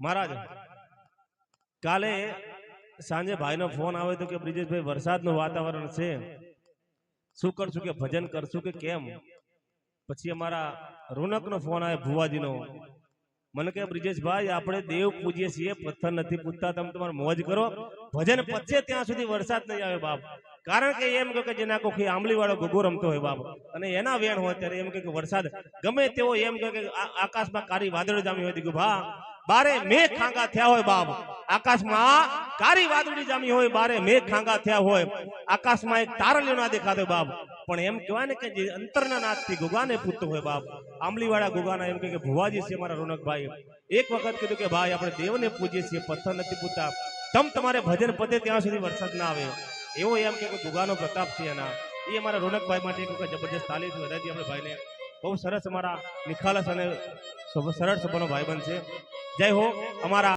મહારાજ, કાલે સાંજે ભાઈનો ફોન આવ્યો હતો કે બ્રિજેશભાઈ, વરસાદનું વાતાવરણ છે. શું કરશું કે ભજન કરશું કે કેમ? પછી અમારા રોનકનો ફોન આવ્યો ભુવાજીનો. મને કે બ્રિજેશભાઈ, આપણે દેવ પૂજીએ છીએ, પથ્થર નથી પૂજતા, તમે તમારે મોજ કરો. ભજન પચે ત્યાં સુધી વરસાદ નહીં આવે બાપ. કારણ કે એમ કે જેના કોઈ આંબલી વાળો ગુગો રમતો હોય બાપ. અને એના વેણ હોય ત્યારે એમ કે વરસાદ ગમે તેવો એમ કે આકાશમાં કાળી વાદળ જામી હોય દીધું ભા બારે મેઘ ખાંગા થયા હોય બાપ આકાશમાં કારી વાદળી જામી હોય, બારે મેઘ ખાંગા થયા હોય. આકાશમાં એક તારલિયો ના દેખાતો બાપ પણ એમ કહેવાય ને કે જે અંતરના નાથથી ગુગાને પૂછતો હોય બાપ આંબલીવાળા ગુગાના એમ કે ભુવાજી છે મારા રોનકભાઈ. એક વખત કીધું કે ભાઈ, આપણે દેવને પૂજીએ છીએ, પથ્થર નથી પૂજતા તમ તમારે ભજન પતે ત્યાં સુધી વરસાદ ના આવે. એવો એમ કે ગુગાનો પ્રતાપ છે એના. એ અમારા રોનકભાઈ માટે એક વખત જબરજસ્ત તાલી વધારી આપણે ભાઈને. બહુ સરસ અમારા નિખાલસ અને સરળ સભાનો ભાઈ છે. જય હો અમારા